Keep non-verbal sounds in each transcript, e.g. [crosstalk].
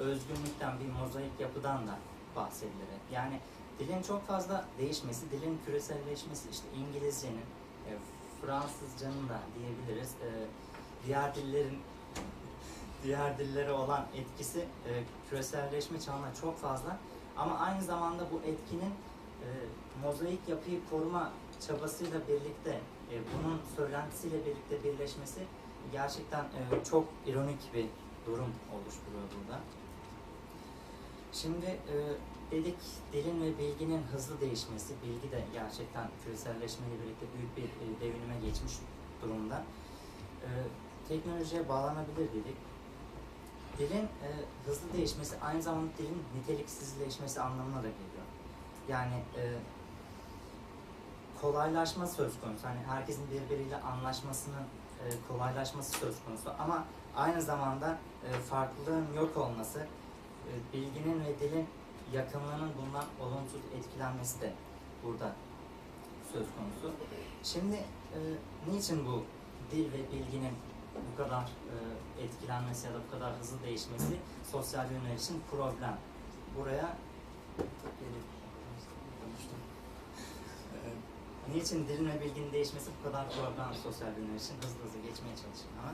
özgünlükten, bir mozaik yapıdan da bahsedilir. hep. Yani dilin çok fazla değişmesi, dilin küreselleşmesi, işte İngilizcenin, e, Fransızcanın da diyebiliriz, e, diğer dillerin [laughs] diğer dillere olan etkisi e, küreselleşme çağına çok fazla. Ama aynı zamanda bu etkinin e, mozaik yapıyı koruma çabasıyla birlikte, e, bunun söylentisiyle birlikte birleşmesi gerçekten e, çok ironik bir durum oluşturuyor burada. Şimdi e, dedik dilin ve bilginin hızlı değişmesi, bilgi de gerçekten küreselleşmeyle birlikte büyük bir e, devinime geçmiş durumda. E, teknolojiye bağlanabilir dedik. Dilin e, hızlı değişmesi aynı zamanda dilin niteliksizleşmesi anlamına da geliyor. Yani e, kolaylaşma söz konusu. Hani herkesin birbiriyle anlaşmasının e, kolaylaşması söz konusu ama aynı zamanda e, farklılığın yok olması, bilginin ve dilin yakınlığının bundan olumsuz etkilenmesi de burada söz konusu. Şimdi e, niçin bu dil ve bilginin bu kadar e, etkilenmesi ya da bu kadar hızlı değişmesi sosyal bilimler için problem? Buraya gelip konuştum. E, niçin dilin ve bilginin değişmesi bu kadar problem sosyal bilimler için hızlı hızlı geçmeye çalışayım ama.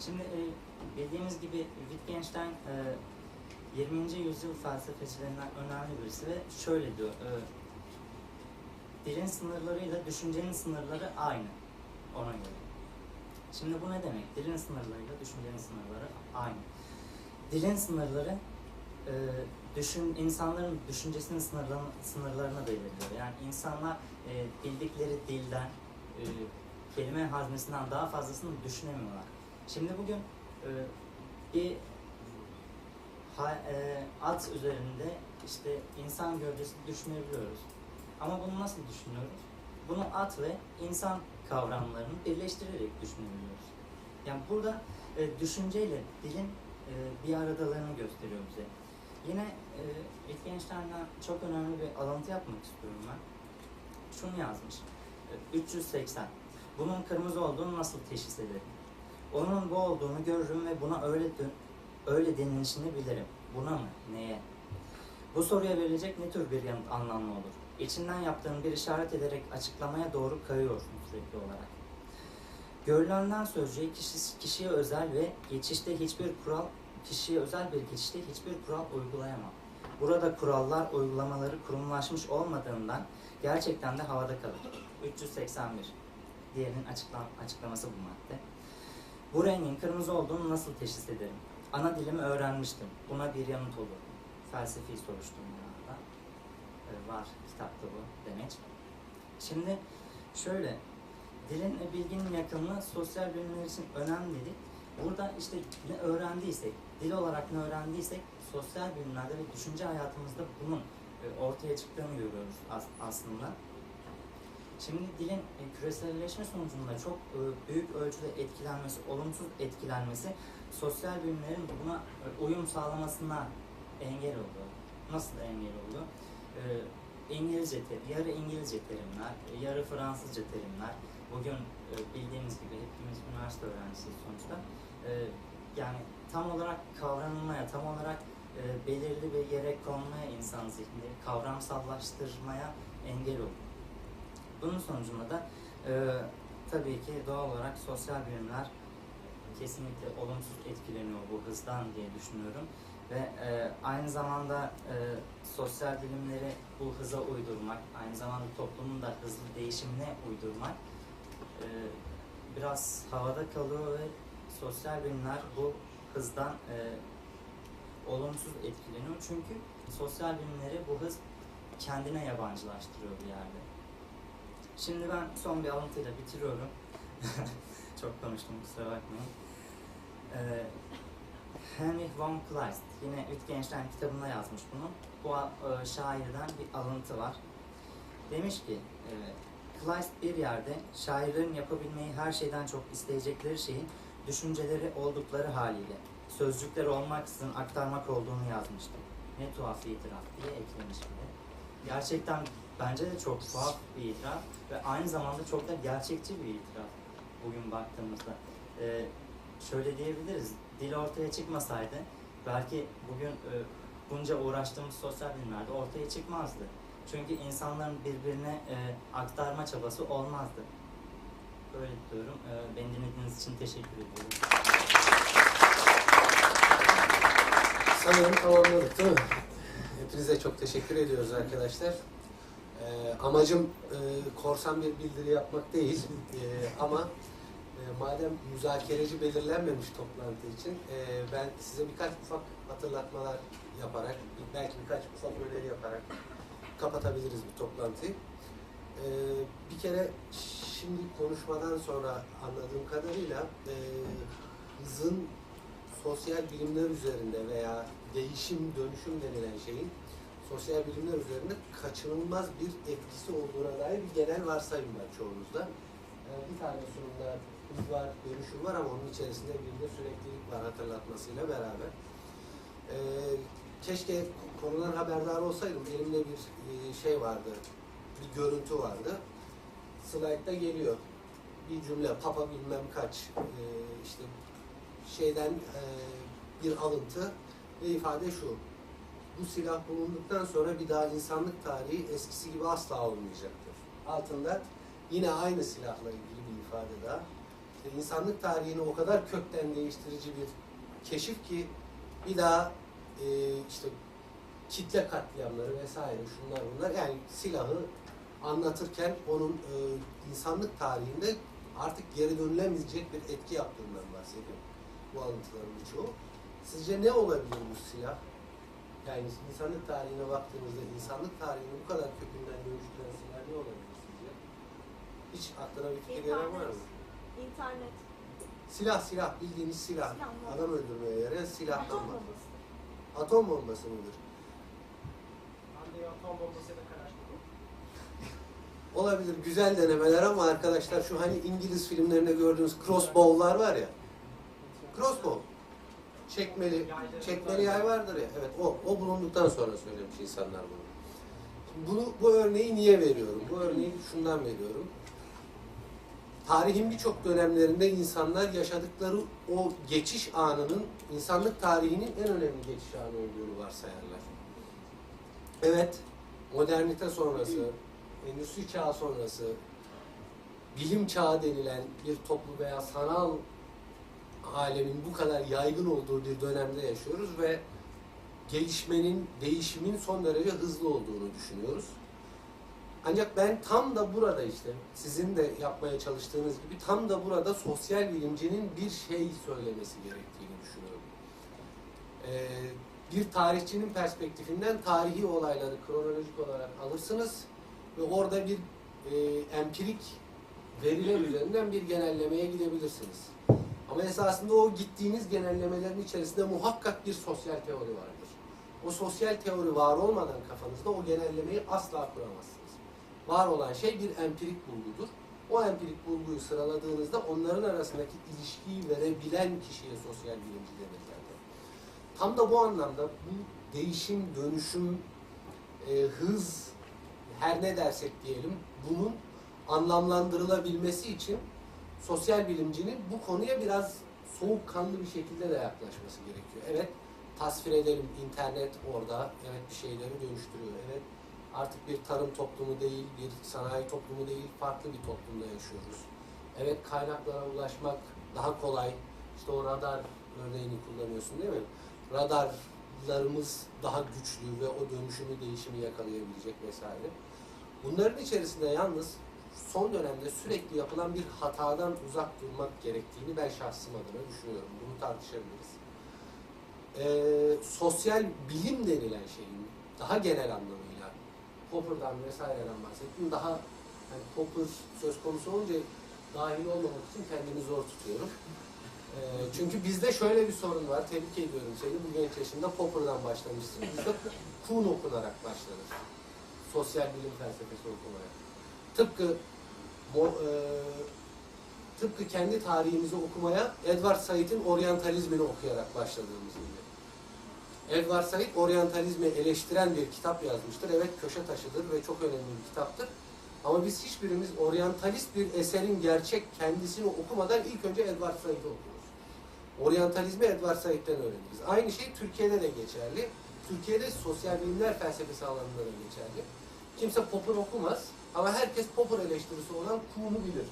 Şimdi e, bildiğimiz gibi Wittgenstein e, 20. yüzyıl felsefecilerinden önemli birisi ve şöyle diyor. E, dilin sınırlarıyla düşüncenin sınırları aynı ona göre. Şimdi bu ne demek? Dilin sınırlarıyla düşüncenin sınırları aynı. Dilin sınırları e, düşün insanların düşüncesinin sınırlarını, sınırlarını belirliyor. Yani insanlar e, bildikleri dilden, e, kelime haznesinden daha fazlasını düşünemiyorlar. Şimdi bugün e, bir ha, e, at üzerinde işte insan gövdesi düşünebiliyoruz. Ama bunu nasıl düşünüyoruz? Bunu at ve insan kavramlarını birleştirerek düşünebiliyoruz. Yani burada e, düşünceyle dilin e, bir aradalığını gösteriyor bize. Yine e, Wittgenstein'den çok önemli bir alıntı yapmak istiyorum ben. Şunu yazmış. E, 380. Bunun kırmızı olduğunu nasıl teşhis ederim? Onun bu olduğunu görürüm ve buna öyle dön- öyle denilişini bilirim. Buna mı? Neye? Bu soruya verilecek ne tür bir yanıt anlamlı olur? İçinden yaptığın bir işaret ederek açıklamaya doğru kayıyorsun sürekli olarak. Görülenden sözcüğe kişi, kişiye özel ve geçişte hiçbir kural, kişiye özel bir geçişte hiçbir kural uygulayamam. Burada kurallar, uygulamaları kurumlaşmış olmadığından gerçekten de havada kalır. 381. Diğerinin açıklam açıklaması bu madde. Bu rengin kırmızı olduğunu nasıl teşhis ederim? Ana dilimi öğrenmiştim. Buna bir yanıt olur. Felsefi soruşturmalarda e, var kitapta bu demeç. Şimdi şöyle, dilin ve bilginin yakınlığı sosyal bilimler için önemli dedik. Burada işte ne öğrendiysek, dil olarak ne öğrendiysek sosyal bilimlerde ve düşünce hayatımızda bunun e, ortaya çıktığını görüyoruz as- aslında. Şimdi dilin e, küreselleşme sonucunda çok e, büyük ölçüde etkilenmesi, olumsuz etkilenmesi sosyal bilimlerin buna e, uyum sağlamasına engel oluyor. Nasıl engel oluyor? E, İngilizce, yarı İngilizce terimler, e, yarı Fransızca terimler. Bugün e, bildiğimiz gibi hepimiz üniversite öğrencisiyiz sonuçta. E, yani tam olarak kavranılmaya, tam olarak e, belirli bir yere konmaya insan zihninde kavramsallaştırmaya engel oluyor. Bunun sonucunda da e, tabii ki doğal olarak sosyal bilimler kesinlikle olumsuz etkileniyor bu hızdan diye düşünüyorum. Ve e, aynı zamanda e, sosyal bilimleri bu hıza uydurmak, aynı zamanda toplumun da hızlı değişimine uydurmak e, biraz havada kalıyor ve sosyal bilimler bu hızdan e, olumsuz etkileniyor. Çünkü sosyal bilimleri bu hız kendine yabancılaştırıyor bir yerde. Şimdi ben son bir alıntıyla bitiriyorum. [laughs] Çok konuştum kusura bakmayın. Ee, Henry von Kleist yine Wittgenstein kitabında yazmış bunu. Bu e, şairden bir alıntı var. Demiş ki e, Kleist bir yerde şairlerin yapabilmeyi her şeyden çok isteyecekleri şeyin düşünceleri oldukları haliyle sözcükleri olmaksızın aktarmak olduğunu yazmıştı. Ne tuhaf itiraf diye eklemiş bile. Gerçekten bence de çok tuhaf bir itiraf ve aynı zamanda çok da gerçekçi bir itiraf bugün baktığımızda. Ee, şöyle diyebiliriz, dil ortaya çıkmasaydı belki bugün e, bunca uğraştığımız sosyal bilimlerde ortaya çıkmazdı. Çünkü insanların birbirine e, aktarma çabası olmazdı. Böyle diyorum. E, beni dinlediğiniz için teşekkür ediyorum. Sanırım tamamladık değil mi? Hepinize çok teşekkür ediyoruz arkadaşlar. Ee, amacım e, korsan bir bildiri yapmak değil Ee, ama e, madem müzakereci belirlenmemiş toplantı için e, ben size birkaç ufak hatırlatmalar yaparak, belki birkaç ufak öneri yaparak kapatabiliriz bu toplantıyı. Ee, bir kere şimdi konuşmadan sonra anladığım kadarıyla e, hızın sosyal bilimler üzerinde veya değişim, dönüşüm denilen şeyin sosyal bilimler üzerinde kaçınılmaz bir etkisi olduğuna dair bir genel varsayım var çoğunuzda. Ee, bir tane sunumda hız var, dönüşüm var ama onun içerisinde bir de süreklilik var hatırlatmasıyla beraber. Ee, keşke konudan haberdar olsaydım. Elimde bir e, şey vardı, bir görüntü vardı. Slide'da geliyor. Bir cümle, papa bilmem kaç, e, işte şeyden e, bir alıntı ve ifade şu. Bu silah bulunduktan sonra bir daha insanlık tarihi eskisi gibi asla olmayacaktır. Altında yine aynı silahla ilgili bir ifade daha. İşte insanlık tarihini o kadar kökten değiştirici bir keşif ki bir daha e, işte kitle katliamları vesaire şunlar bunlar yani silahı anlatırken onun e, insanlık tarihinde artık geri dönülemeyecek bir etki yaptığından bahsediyor bu alıntıların birçoğu. Sizce ne olabilir bu silah? Yani insanlık tarihine baktığımızda insanlık tarihini bu kadar kökünden dönüştüren silah ne olabilir sizce? Hiç aklına bir fikir gelen var mı? İnternet. Silah silah bildiğimiz silah. Silah mı? Adam öldürmeye yarayan silahtan Atom bombası. Atom bombası mıdır? Ben de atom bombasıyla karıştırdım. [laughs] Olabilir güzel denemeler ama arkadaşlar şu hani İngiliz filmlerinde gördüğünüz crossbow'lar var ya. Crossbow. Çekmeli, çekmeli yay vardır ya. Evet o, o bulunduktan sonra söylemiş insanlar bunu. Bunu bu örneği niye veriyorum? Bu örneği şundan veriyorum. Tarihin birçok dönemlerinde insanlar yaşadıkları o geçiş anının insanlık tarihinin en önemli geçiş anı olduğunu varsayarlar. Evet, modernite sonrası, endüstri çağı sonrası, bilim çağı denilen bir toplu veya sanal alemin bu kadar yaygın olduğu bir dönemde yaşıyoruz ve gelişmenin, değişimin son derece hızlı olduğunu düşünüyoruz. Ancak ben tam da burada işte sizin de yapmaya çalıştığınız gibi tam da burada sosyal bilimcinin bir şey söylemesi gerektiğini düşünüyorum. Ee, bir tarihçinin perspektifinden tarihi olayları kronolojik olarak alırsınız ve orada bir e, empirik veriler üzerinden bir genellemeye gidebilirsiniz. Ama esasında o gittiğiniz genellemelerin içerisinde muhakkak bir sosyal teori vardır. O sosyal teori var olmadan kafanızda o genellemeyi asla kuramazsınız. Var olan şey bir empirik bulgudur. O empirik bulguyu sıraladığınızda onların arasındaki ilişkiyi verebilen kişiye sosyal bilimci denir. Tam da bu anlamda bu değişim, dönüşüm, e, hız, her ne dersek diyelim bunun anlamlandırılabilmesi için sosyal bilimcinin bu konuya biraz soğukkanlı bir şekilde de yaklaşması gerekiyor. Evet tasvir edelim internet orada evet bir şeyleri dönüştürüyor. Evet artık bir tarım toplumu değil, bir sanayi toplumu değil, farklı bir toplumda yaşıyoruz. Evet kaynaklara ulaşmak daha kolay. İşte o radar örneğini kullanıyorsun değil mi? Radarlarımız daha güçlü ve o dönüşümü, değişimi yakalayabilecek vesaire. Bunların içerisinde yalnız son dönemde sürekli yapılan bir hatadan uzak durmak gerektiğini ben şahsım adına düşünüyorum. Bunu tartışabiliriz. Ee, sosyal bilim denilen şeyin daha genel anlamıyla Popper'dan vesaireden bahsettim. Daha yani Popper söz konusu olunca dahil olmamak için kendimi zor tutuyorum. Ee, çünkü bizde şöyle bir sorun var. Tebrik ediyorum seni. Bu genç yaşında Popper'dan başlamışsın. Bizde Kuhn okunarak başlanır. Sosyal bilim felsefesi okumaya. Tıpkı Mo- e, tıpkı kendi tarihimizi okumaya Edward Said'in oryantalizmini okuyarak başladığımız gibi. Edward Said oryantalizmi eleştiren bir kitap yazmıştır. Evet köşe taşıdır ve çok önemli bir kitaptır. Ama biz hiçbirimiz oryantalist bir eserin gerçek kendisini okumadan ilk önce Edward Said'i okuyoruz. Oryantalizmi Edward Said'den öğreniriz. Aynı şey Türkiye'de de geçerli. Türkiye'de sosyal bilimler felsefesi alanında da geçerli. Kimse Popper okumaz ama herkes Popper eleştirisi olan Kuhn'u bilir.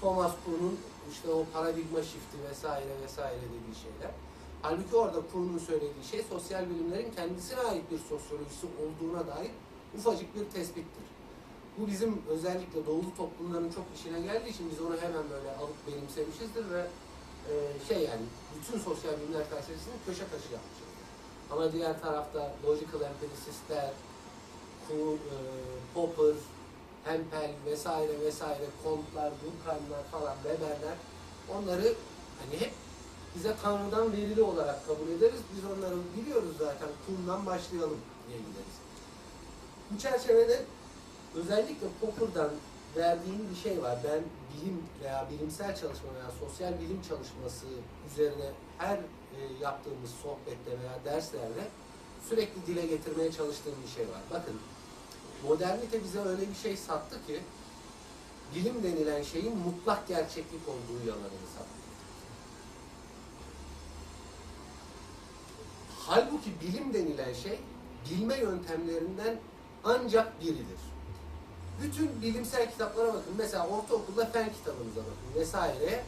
Thomas Kuhn'un işte o paradigma shifti vesaire vesaire dediği şeyler. Halbuki orada Kuhn'un söylediği şey sosyal bilimlerin kendisine ait bir sosyolojisi olduğuna dair ufacık bir tespittir. Bu bizim özellikle doğulu toplumların çok işine geldiği için biz onu hemen böyle alıp benimsemişizdir ve e, şey yani bütün sosyal bilimler felsefesini köşe taşı yapmışızdır. Ama diğer tarafta logical empiricistler, Kuhn, e, Popper, Hempel vesaire vesaire, Comte'lar, Durkheim'lar falan, Weber'ler onları hani hep bize Tanrı'dan verili olarak kabul ederiz. Biz onları biliyoruz zaten. Kuhn'dan başlayalım diye gideriz. Bu çerçevede özellikle Popper'dan verdiğim bir şey var. Ben bilim veya bilimsel çalışma veya sosyal bilim çalışması üzerine her e, yaptığımız sohbette veya derslerde sürekli dile getirmeye çalıştığım bir şey var. Bakın modernite bize öyle bir şey sattı ki bilim denilen şeyin mutlak gerçeklik olduğu yalanını sattı. Halbuki bilim denilen şey bilme yöntemlerinden ancak biridir. Bütün bilimsel kitaplara bakın. Mesela ortaokulda fen kitabınıza bakın vesaire.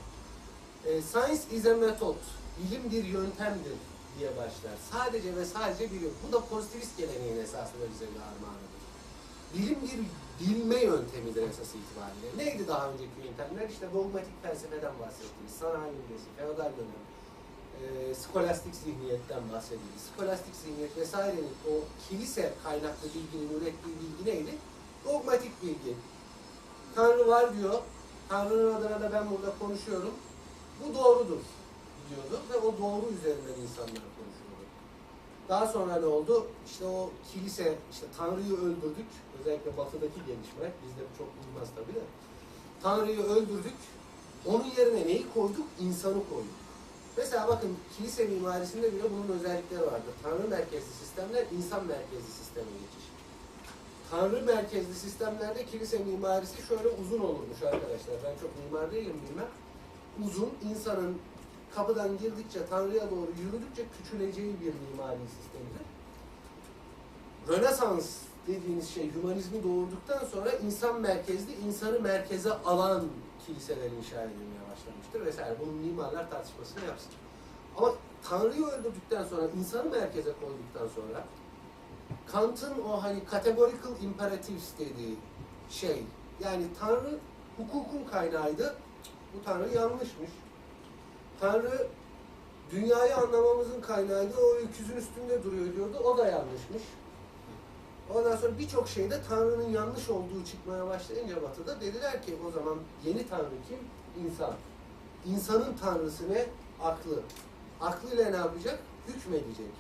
E, Science is a method. Bilim bir yöntemdir diye başlar. Sadece ve sadece bilim. Bu da pozitivist geleneğin esasında bize bir armağanıdır. Bilim bir bilme yöntemidir esas itibariyle. Neydi daha önceki yöntemler? İşte dogmatik felsefeden bahsettiğimiz, sanayi öncesi, feodal dönem, e, skolastik zihniyetten bahsedildi. Skolastik zihniyet vesairenin o kilise kaynaklı bilginin ürettiği bilgi neydi? Dogmatik bilgi. Tanrı var diyor. Tanrı'nın adına da ben burada konuşuyorum. Bu doğrudur diyordu ve o doğru üzerinden insanlar konuşuyordu. Daha sonra ne oldu? İşte o kilise, işte Tanrı'yı öldürdük. Özellikle batıdaki gelişme, bizde çok bilmez tabii de. Tanrı'yı öldürdük. Onun yerine neyi koyduk? İnsanı koyduk. Mesela bakın kilise mimarisinde bile bunun özellikleri vardır. Tanrı merkezli sistemler, insan merkezli sisteme geçiş. Tanrı merkezli sistemlerde kilise mimarisi şöyle uzun olurmuş arkadaşlar. Ben çok mimar değilim bilmem. Uzun, insanın kapıdan girdikçe, Tanrı'ya doğru yürüdükçe küçüleceği bir mimari sistemidir. Rönesans dediğiniz şey, hümanizmi doğurduktan sonra insan merkezli, insanı merkeze alan kiliseler inşa edilmeye başlamıştır vesaire. Bunun mimarlar tartışmasını yapsın. Ama Tanrı'yı öldürdükten sonra, insanı merkeze koyduktan sonra Kant'ın o hani categorical imperatives dediği şey, yani Tanrı hukukun kaynağıydı. Bu Tanrı yanlışmış. Tanrı dünyayı anlamamızın kaynağıydı. O öküzün üstünde duruyor diyordu. O da yanlışmış. Ondan sonra birçok şeyde Tanrı'nın yanlış olduğu çıkmaya başlayınca Batı'da dediler ki o zaman yeni Tanrı kim? İnsan. İnsanın Tanrısı ne? Aklı. Aklıyla ne yapacak? Hükmedecek.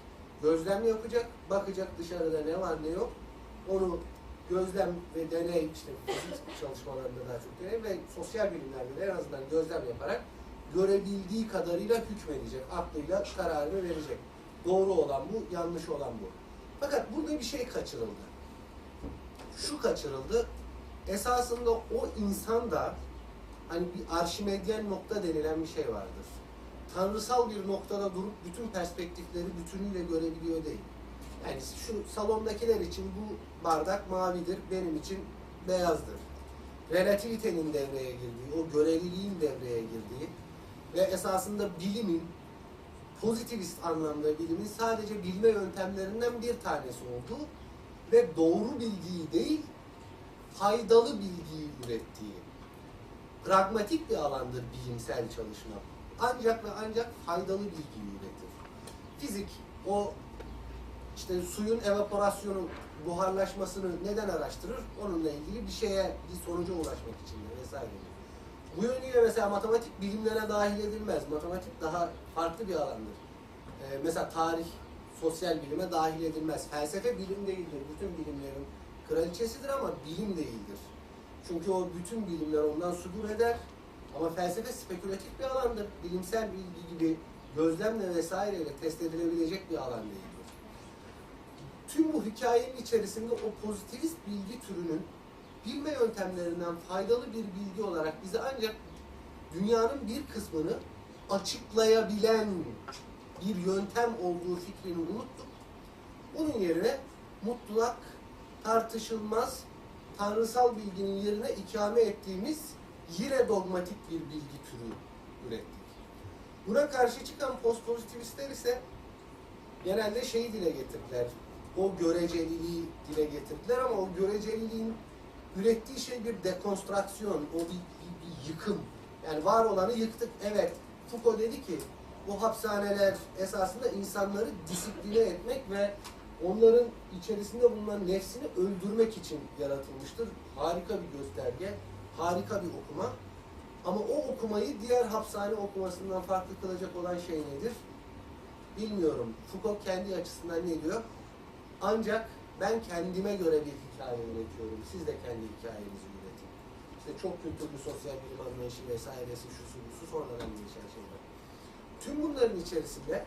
Gözlem yapacak, bakacak dışarıda ne var ne yok. Onu gözlem ve deney işte fizik çalışmalarında daha çok deney ve sosyal bilimlerde de en azından gözlem yaparak görebildiği kadarıyla hükmedecek. Aklıyla kararını verecek. Doğru olan bu, yanlış olan bu. Fakat burada bir şey kaçırıldı. Şu kaçırıldı. Esasında o insan da hani bir arşimedyen nokta denilen bir şey vardır. Tanrısal bir noktada durup bütün perspektifleri bütünüyle görebiliyor değil. Yani şu salondakiler için bu bardak mavidir, benim için beyazdır. Relativitenin devreye girdiği, o göreliliğin devreye girdiği ve esasında bilimin pozitivist anlamda bilimin sadece bilme yöntemlerinden bir tanesi olduğu ve doğru bilgiyi değil, faydalı bilgiyi ürettiği pragmatik bir alandır bilimsel çalışma. Ancak ve ancak faydalı bilgiyi üretir. Fizik o işte suyun evaporasyonu, buharlaşmasını neden araştırır? Onunla ilgili bir şeye, bir sonuca ulaşmak için vesaire. Bu yönüyle mesela matematik bilimlere dahil edilmez. Matematik daha farklı bir alandır. Ee, mesela tarih, sosyal bilime dahil edilmez. Felsefe bilim değildir. Bütün bilimlerin kraliçesidir ama bilim değildir. Çünkü o bütün bilimler ondan sudur eder. Ama felsefe spekülatif bir alandır. Bilimsel bilgi gibi gözlemle vesaireyle test edilebilecek bir alan değildir. Tüm bu hikayenin içerisinde o pozitivist bilgi türünün bilme yöntemlerinden faydalı bir bilgi olarak bize ancak dünyanın bir kısmını açıklayabilen bir yöntem olduğu fikrini unuttuk. Bunun yerine mutlak, tartışılmaz, tanrısal bilginin yerine ikame ettiğimiz yine dogmatik bir bilgi türü ürettik. Buna karşı çıkan postpozitivistler ise genelde şeyi dile getirdiler. O göreceliliği dile getirdiler ama o göreceliliğin ürettiği şey bir dekonstrüksiyon, o bir, bir, bir yıkım. Yani var olanı yıktık. Evet, Foucault dedi ki bu hapishaneler esasında insanları disipline etmek ve onların içerisinde bulunan nefsini öldürmek için yaratılmıştır. Harika bir gösterge, harika bir okuma. Ama o okumayı diğer hapishane okumasından farklı kılacak olan şey nedir? Bilmiyorum. Foucault kendi açısından ne diyor? Ancak ben kendime göre bir hikaye üretiyorum. Siz de kendi hikayenizi üretin. İşte çok kültürlü sosyal bilim anlayışı vesairesi, şusu busu sonradan gelişen şeyler. Tüm bunların içerisinde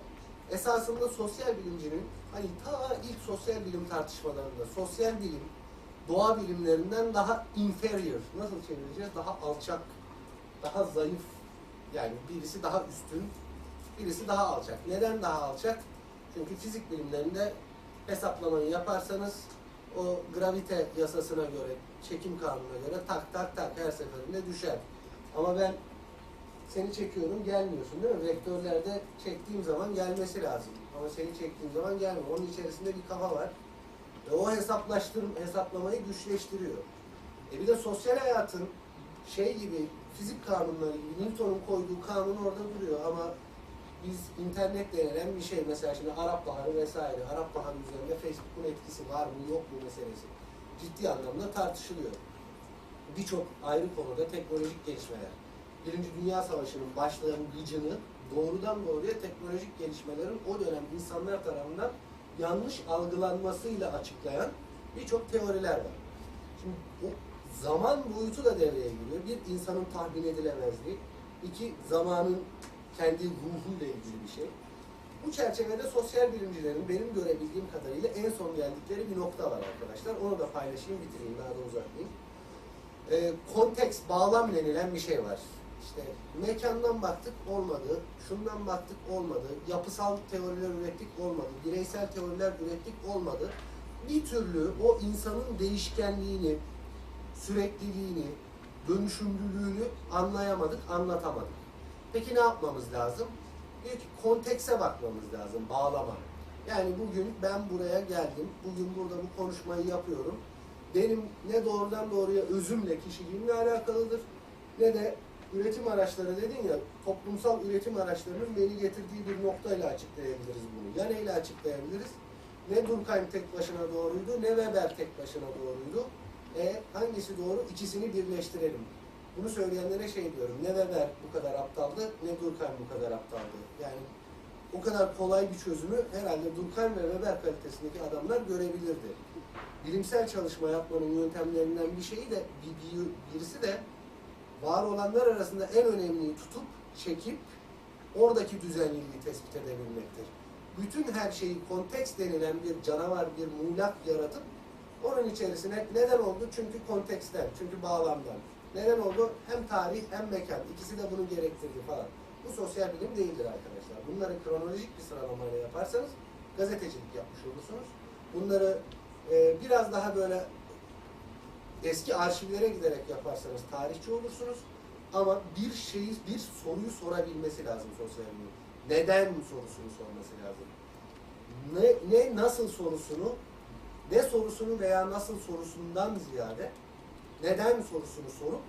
esasında sosyal bilimcinin hani ta ilk sosyal bilim tartışmalarında sosyal bilim doğa bilimlerinden daha inferior, nasıl çevireceğiz? Daha alçak, daha zayıf. Yani birisi daha üstün, birisi daha alçak. Neden daha alçak? Çünkü fizik bilimlerinde hesaplamayı yaparsanız o gravite yasasına göre, çekim kanununa göre tak tak tak her seferinde düşer. Ama ben seni çekiyorum gelmiyorsun değil mi? Vektörlerde çektiğim zaman gelmesi lazım. Ama seni çektiğim zaman gelmiyor. Onun içerisinde bir kafa var. Ve o hesaplaştırım, hesaplamayı güçleştiriyor. E bir de sosyal hayatın şey gibi fizik kanunları Newton'un koyduğu kanun orada duruyor ama biz internet denilen bir şey mesela şimdi Arap Baharı vesaire Arap Baharı üzerinde Facebook'un etkisi var mı yok mu meselesi ciddi anlamda tartışılıyor. Birçok ayrı konuda teknolojik gelişmeler. Birinci Dünya Savaşı'nın başlangıcını doğrudan doğruya teknolojik gelişmelerin o dönem insanlar tarafından yanlış algılanmasıyla açıklayan birçok teoriler var. Şimdi o zaman boyutu da devreye giriyor. Bir insanın tahmin edilemezliği, iki zamanın kendi ruhuyla ilgili bir şey. Bu çerçevede sosyal bilimcilerin benim görebildiğim kadarıyla en son geldikleri bir nokta var arkadaşlar. Onu da paylaşayım, bitireyim, daha da uzatmayayım. Ee, konteks, bağlam denilen bir şey var. İşte mekandan baktık olmadı, şundan baktık olmadı, yapısal teoriler ürettik olmadı, bireysel teoriler ürettik olmadı. Bir türlü o insanın değişkenliğini, sürekliliğini, dönüşümlülüğünü anlayamadık, anlatamadık. Peki ne yapmamız lazım? Ki kontekse bakmamız lazım, bağlama. Yani bugün ben buraya geldim, bugün burada bu konuşmayı yapıyorum. Benim ne doğrudan doğruya özümle, kişiliğimle alakalıdır, ne de üretim araçları dedin ya, toplumsal üretim araçlarının beni getirdiği bir noktayla açıklayabiliriz bunu. Ya neyle açıklayabiliriz? Ne Durkheim tek başına doğruydu, ne Weber tek başına doğruydu. E hangisi doğru? İkisini birleştirelim. Bunu söyleyenlere şey diyorum, ne Weber bu kadar aptaldı, ne Durkheim bu kadar aptaldı. Yani o kadar kolay bir çözümü herhalde Durkheim ve Weber kalitesindeki adamlar görebilirdi. Bilimsel çalışma yapmanın yöntemlerinden bir şeyi de, bir, bir- birisi de var olanlar arasında en önemliyi tutup, çekip, oradaki düzenliliği tespit edebilmektir. Bütün her şeyi konteks denilen bir canavar, bir muğlak yaratıp onun içerisine neden oldu? Çünkü konteksten, çünkü bağlamdan. Neden oldu? Hem tarih hem mekan. İkisi de bunu gerektirdi falan. Bu sosyal bilim değildir arkadaşlar. Bunları kronolojik bir sıralamayla yaparsanız gazetecilik yapmış olursunuz. Bunları e, biraz daha böyle eski arşivlere giderek yaparsanız tarihçi olursunuz. Ama bir şeyi, bir soruyu sorabilmesi lazım sosyal bilim. Neden sorusunu sorması lazım. Ne, ne nasıl sorusunu, ne sorusunu veya nasıl sorusundan ziyade neden sorusunu sorup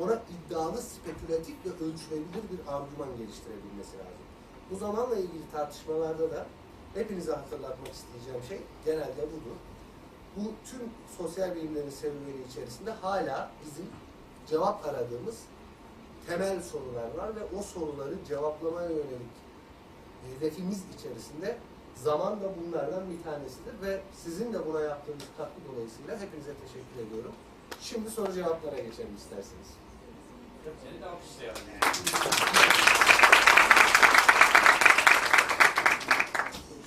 ona iddialı, spekülatif ve ölçülebilir bir argüman geliştirebilmesi lazım. Bu zamanla ilgili tartışmalarda da hepinize hatırlatmak isteyeceğim şey genelde budur. Bu tüm sosyal bilimlerin serüveni içerisinde hala bizim cevap aradığımız temel sorular var ve o soruları cevaplamaya yönelik hedefimiz içerisinde zaman da bunlardan bir tanesidir ve sizin de buna yaptığınız katkı dolayısıyla hepinize teşekkür ediyorum. Şimdi soru cevaplara geçelim isterseniz. Seni de alkışlayalım.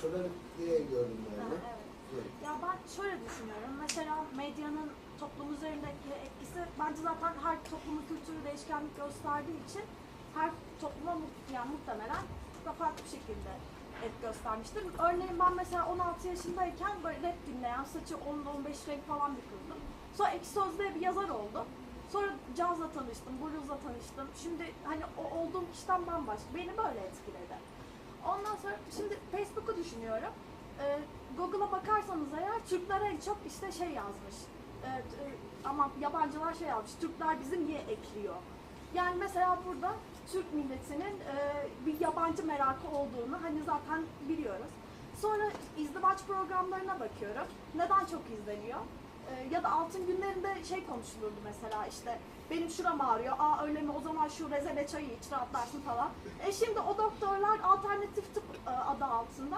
Şurada diye gördüm ben. Ha, evet. Ya ben şöyle düşünüyorum. Mesela medyanın toplum üzerindeki etkisi bence zaten her toplumun kültürü değişkenlik gösterdiği için her topluma yani muhtemelen da farklı bir şekilde et göstermiştir. Örneğin ben mesela 16 yaşındayken böyle rap dinleyen, saçı 10-15 renk falan bir kızdım. Sonra Ekşi Sözlüğe bir yazar oldum. Sonra cazla tanıştım, bluesla tanıştım. Şimdi hani o olduğum kişiden bambaşka. Beni böyle etkiledi. Ondan sonra şimdi Facebook'u düşünüyorum. Ee, Google'a bakarsanız eğer Türkler en çok işte şey yazmış. Ee, e, ama yabancılar şey yazmış. Türkler bizim niye ekliyor? Yani mesela burada Türk milletinin e, bir yabancı merakı olduğunu hani zaten biliyoruz. Sonra izdivaç programlarına bakıyorum. Neden çok izleniyor? E, ya da altın günlerinde şey konuşulurdu mesela işte benim şuram ağrıyor. Aa öyle mi o zaman şu rezene çayı iç rahatlarsın falan. E şimdi o doktorlar alternatif tıp e, adı altında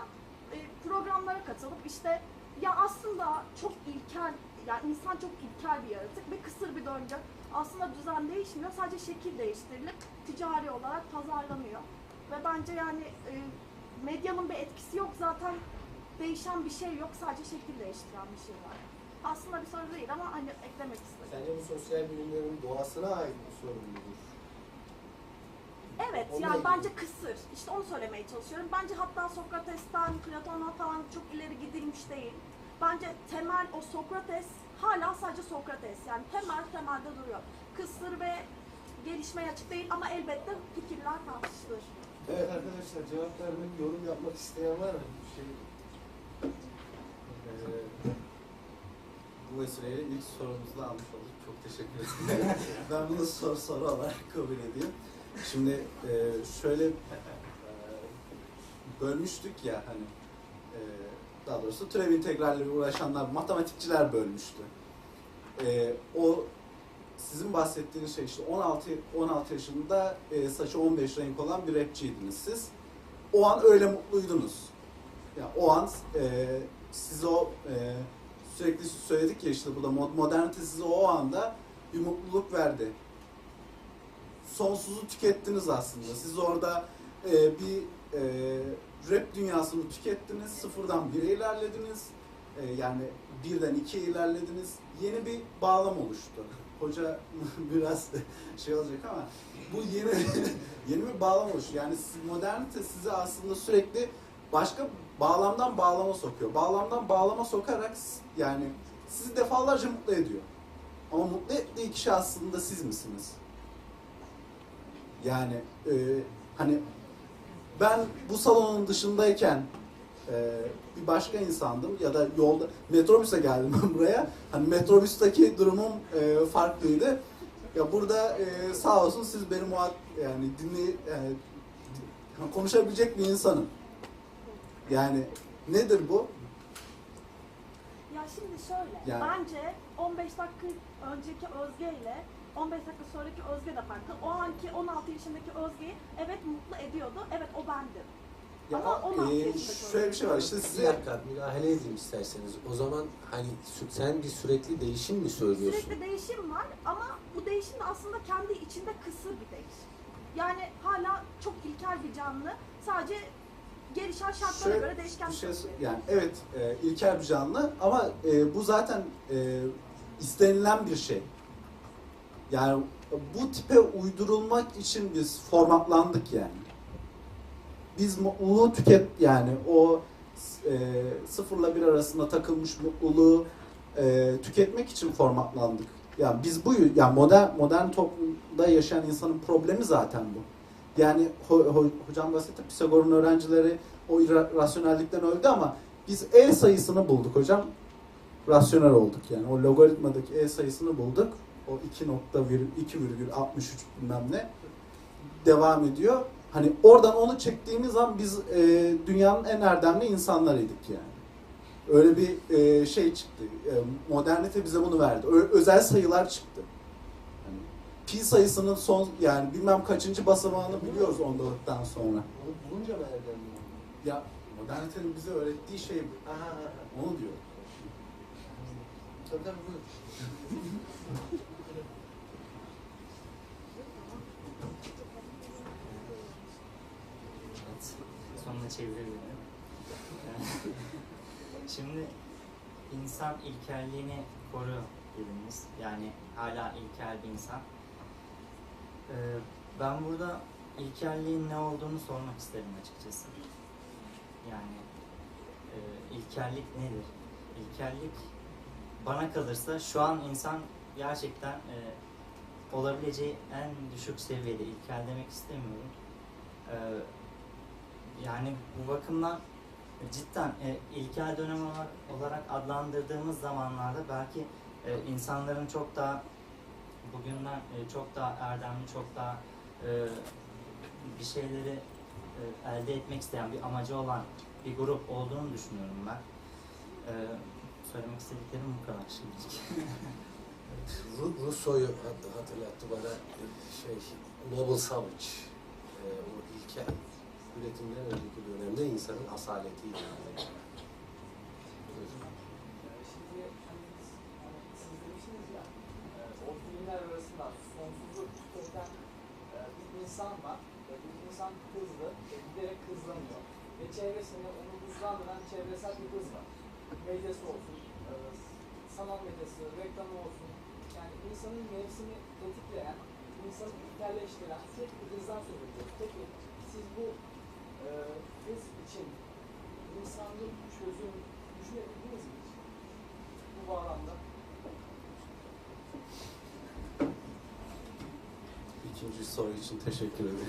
e, programlara katılıp işte ya aslında çok ilkel yani insan çok ilkel bir yaratık ve kısır bir döngü. Aslında düzen değişmiyor. Sadece şekil değiştirilip ticari olarak pazarlanıyor. Ve bence yani e, medyanın bir etkisi yok zaten değişen bir şey yok. Sadece şekil değiştiren bir şey var. Aslında bir soru değil ama hani eklemek istedim. Sence bu sosyal bilimlerin doğasına ait bir sorun mudur? Evet Onunla yani ilgili. bence kısır. İşte onu söylemeye çalışıyorum. Bence hatta Sokrates'ten, Platon'a falan çok ileri gidilmiş değil. Bence temel o Sokrates hala sadece Sokrates. Yani temel temelde duruyor. Kısır ve gelişmeye açık değil ama elbette fikirler tartışılır. Evet arkadaşlar cevap vermek, yorum yapmak isteyen var mı? Bir şey bu vesileyle ilk sorumuzu da almış olduk. Çok teşekkür ederim. [laughs] ben bunu soru soru olarak kabul ediyorum. Şimdi e, şöyle e, bölmüştük ya hani e, daha doğrusu türev integralleri uğraşanlar, matematikçiler bölmüştü. E, o sizin bahsettiğiniz şey işte 16 16 yaşında e, saçı 15 renk olan bir rapçiydiniz siz. O an öyle mutluydunuz. Ya o an e, size o e, sürekli söyledik ya işte burada mod- modernite size o anda bir mutluluk verdi. Sonsuzu tükettiniz aslında. Siz orada e, bir e, rap dünyasını tükettiniz. Sıfırdan bire ilerlediniz. E, yani birden ikiye ilerlediniz. Yeni bir bağlam oluştu. [laughs] Hoca [laughs] biraz şey olacak ama bu yeni [laughs] yeni bir bağlam oluştu. Yani modernite sizi aslında sürekli başka bağlamdan bağlama sokuyor. Bağlamdan bağlama sokarak yani sizi defalarca mutlu ediyor. Ama mutlu ettiği kişi aslında siz misiniz? Yani e, hani ben bu salonun dışındayken e, bir başka insandım ya da yolda metrobüse geldim [laughs] ben buraya. Hani metrobüsteki durumum e, farklıydı. Ya burada e, sağ olsun siz benim muhat yani dinley yani konuşabilecek bir insanım. Yani nedir bu? Ya şimdi şöyle, Yani- bence 15 dakika önceki Özge ile 15 dakika sonraki Özge de farklı. O anki 16 yaşındaki Özge'yi evet mutlu ediyordu. Evet o bendim. Ya, Ama 16 e, yaşındaki şöyle bir şey var işte Bir size dakika müdahale edeyim isterseniz. O zaman hani sü- sen bir sürekli değişim mi söylüyorsun? Sürekli değişim var ama bu değişim de aslında kendi içinde kısır bir değişim. Yani hala çok ilkel bir canlı. Sadece gelişen şartlara Şöyle göre değişken bir şey yani evet e, ilkel bir canlı ama e, bu zaten e, istenilen bir şey. Yani bu tipe uydurulmak için biz formatlandık yani. Biz mutluluğu tüket yani o e, sıfırla bir arasında takılmış mutluluğu e, tüketmek için formatlandık. Yani biz bu yani modern modern toplumda yaşayan insanın problemi zaten bu. Yani ho, ho, hocam bahsetti Pisagor'un öğrencileri o rasyonellikten öldü ama biz e sayısını bulduk hocam. Rasyonel olduk yani. O logaritmadaki e sayısını bulduk. O 2.2,63 bilmem ne devam ediyor. Hani oradan onu çektiğimiz an biz e, dünyanın en erdemli insanlarıydık yani. Öyle bir e, şey çıktı. E, modernite bize bunu verdi. Ö- özel sayılar çıktı. Pi sayısının son yani bilmem kaçıncı basamağını biliyoruz ondalıktan sonra. Onu bulunca mı oldu? Ya modernitenin bize öğrettiği şey bu. Aha, aha. Onu diyor. Tabii tabii buyur. Evet, sonuna çevirebilirim. [laughs] Şimdi insan ilkelliğini koru dediniz. Yani hala ilkel bir insan. Ee, ben burada ilkelliğin ne olduğunu sormak isterim açıkçası. Yani e, ilkellik nedir? İlkellik bana kalırsa şu an insan gerçekten e, olabileceği en düşük seviyede ilkel demek istemiyorum. E, yani bu bakımdan cidden e, ilkel dönem olarak, olarak adlandırdığımız zamanlarda belki e, insanların çok daha bugünden e, çok daha erdemli, çok daha e, bir şeyleri e, elde etmek isteyen bir amacı olan bir grup olduğunu düşünüyorum ben. Söylemek istediklerim bu kadar şimdilik. [laughs] Rousseau'yu hat- hatırlattı bana şey Noble Savage. O ilkel üretimden önceki dönemde insanın asaletiydi. Buyurun. Şimdi hani biz, hani siz demiştiniz ya, e, o filmler arasında sonsuzluk tüketen e, bir insan var ve bu insan hızlı ve giderek hızlanıyor. Ve çevresinde onu hızlandıran çevresel bir hız var. Medyası olsun, e, sanal medyası, reklamı olsun. Yani insanın nefsini tetikleyen, insanı ilkelleştiren sürekli hızdan söz ediyoruz. Peki siz bu e, hız için insanlık çözüm düşünebildiniz mi bu bağlamda. ikinci soru için teşekkür ederim. [laughs]